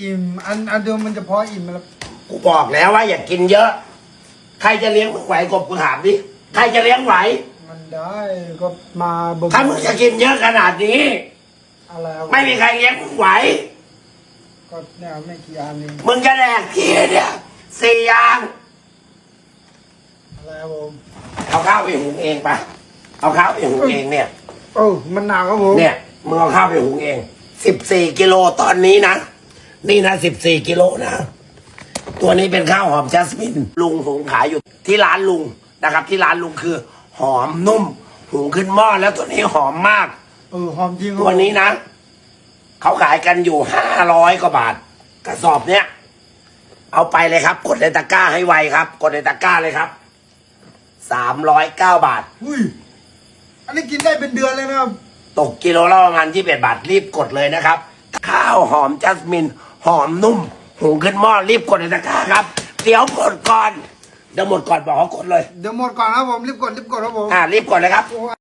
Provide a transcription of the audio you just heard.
อิ่ม อันอันเดิมมันจะพออิ่มแล้วกูบอกแล้วว่าอย่ากินเยอะ ใครจะเลี้ยงมึงไหวกบกูถามดิใครจะเลี้ยงไหว มันได้ก็มาเบิ่งถ้ามึงจะกินเยอะขนาดนี้ อะไรครับไม่มีใครเลี้ยงมึงไหว ก็เนี่ยไม่กี่อันเองมึงจะแดกกี่เนี่ยสี่อย่างอะไรครับผมเอาข้าวไปหุงเองปะเอาข้าวไปหุงเองเนี่ยโอ้มันหนักครับผมเนี่ยมึงเอาข้าวไปหุงเองสิบสี่กิโลตอนนี้นะ นี่นะสิบสี่กิโลนะ ตัวนี้เป็นข้าวหอมจัสมิน ลุงหุงขายอยู่ที่ร้านลุงนะครับ ที่ร้านลุงคือ หอมนุ่มหุงขึ้นหม้อแล้วตัวนี้หอมมาก เออหอมจริงครับตัวนี้นะ เขาขายกันอยู่ห้าร้อยกว่าบาท กระสอบเนี้ยเอาไปเลยครับ กดในตะกร้าให้ไวครับ กดในตะกร้าเลยครับสามร้อยเก้าบาทอุ้ยอันนี้กินได้เป็นเดือนเลยนะครับ ตกกิโลละประมาณที่เ็ดบาทรีบกดเลยนะครับ ข้าวหอมจัสมิน หอมนุ่มหุงขึ้นหม้อรีบกดในตะกร้าครับ เดี๋ยวกดก่อนเดี๋ยวหมดก่อนบอกเขากดเลย เดี๋ยวหมดก่อนครับผมรีบกดรีบกดครับผม อ่ารีบกดเลยครับโอ้